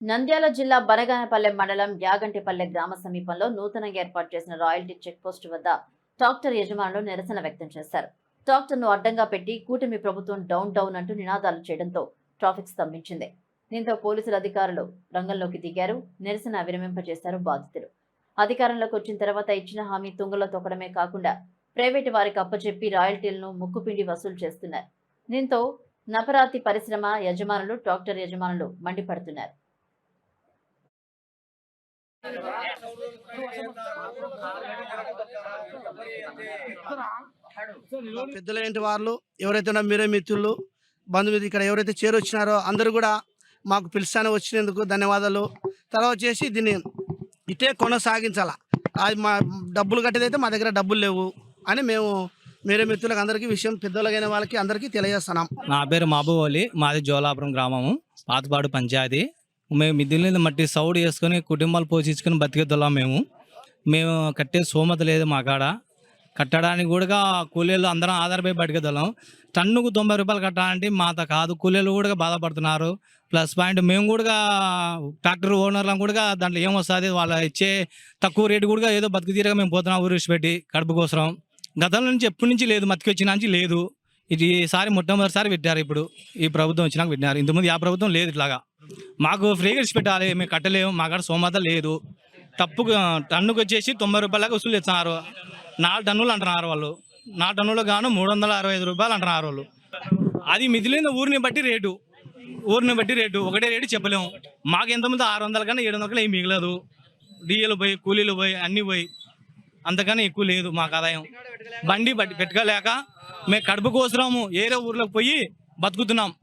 నంద్యాల జిల్లా బనగానపల్లె మండలం యాగంటిపల్లె గ్రామ సమీపంలో నూతనంగా ఏర్పాటు చేసిన రాయల్టీ చెక్ పోస్ట్ వద్ద ట్రాక్టర్ యజమానులు నిరసన వ్యక్తం చేశారు. ట్రాక్టర్ను అడ్డంగా పెట్టి కూటమి ప్రభుత్వం డౌన్ డౌన్ అంటూ నినాదాలు చేయడంతో ట్రాఫిక్ స్తంభించింది. దీంతో పోలీసులు అధికారులు రంగంలోకి దిగారు. నిరసన విరమింపజేశారు బాధితులు. అధికారంలోకి వచ్చిన తర్వాత ఇచ్చిన హామీ తుంగలో తొక్కడమే కాకుండా ప్రైవేటు వారికి అప్పచెప్పి రాయల్టీలను ముక్కుపిండి వసూలు చేస్తున్నారు. దీంతో నపరాతి పరిశ్రమ యజమానులు ట్రాక్టర్ యజమానులు మండిపడుతున్నారు. పెద్దలేంటి వాళ్ళు ఎవరైతే ఉన్నారో మీరే మిత్రులు బంధుమిత్రులు ఇక్కడ ఎవరైతే చేరొచ్చినారో అందరూ కూడా మాకు పిలుస్తానే వచ్చినందుకు ధన్యవాదాలు. తర్వాత వచ్చేసి దీన్ని ఇటే కొనసాగించాల. అది మా డబ్బులు కట్టేదైతే మా దగ్గర డబ్బులు లేవు అని మేము మీరే మిత్రులకు అందరికీ విషయం పెద్దలైన వాళ్ళకి అందరికీ తెలియజేస్తున్నాం. నా పేరు మహబూబ్ మాది జోలాపురం గ్రామము పాతపాడు పంచాయతీ. మేము మిద్దిల మట్టి సౌడు చేసుకొని కుటుంబాలు పోషించుకొని బతికేద్దాం మేము. మేము కట్టే సోమత లేదు మా కాడ. కట్టడానికి కూడా కూలీలు అందరం ఆధారపడి బతికేద్దాం టన్నుకు తొంభై రూపాయలు కట్టాలంటే మాత కాదు. కూలీలు కూడా బాధపడుతున్నారు. ప్లస్ పాయింట్ మేము కూడా ట్రాక్టర్ ఓనర్లను కూడా దాంట్లో ఏమొస్తుంది వాళ్ళ ఇచ్చే తక్కువ రేటు కూడా ఏదో బతుకు తీరగా మేము పోతున్నాం ఊరు పెట్టి కడుపు కోసం గతంలో నుంచి ఎప్పటి నుంచి లేదు మతికి వచ్చిన నుంచి లేదు. ఇది ఈసారి మొట్టమొదటిసారి పెట్టారు ఇప్పుడు. ఈ ప్రభుత్వం వచ్చినాక పెట్టినారు. ఇంతకుముందు ఆ ప్రభుత్వం లేదు ఇట్లాగా. మాకు ఫ్రీగా ఇచ్చి పెట్టాలి మేము కట్టలేము మా కాడ సోమత లేదు. తప్పు టన్నుకు వచ్చేసి తొంభై రూపాయలకు వసూలు ఇస్తున్నారు నాలుగు టన్నులు అంటున్నారు వాళ్ళు. నాలుగు టన్నులు గాను మూడు వందల అరవై ఐదు రూపాయలు అంటున్నారు వాళ్ళు. అది మిగిలిన ఊరిని బట్టి రేటు. ఊరిని బట్టి రేటు. ఒకటే రేటు చెప్పలేము. మాకు ఎంతమంది ఆరు వందల కన్నా ఏడు వందల కన్నా ఏం మిగలదు. డీఎలు పోయి కూలీలు పోయి అన్నీ పోయి. అంతకన్నా ఎక్కువ లేదు మాకు ఆదాయం. బండి పెట్టుకోలేక మేము కడుపు కోసరాము. ఏరే ఊర్లోకి పోయి బతుకుతున్నాం.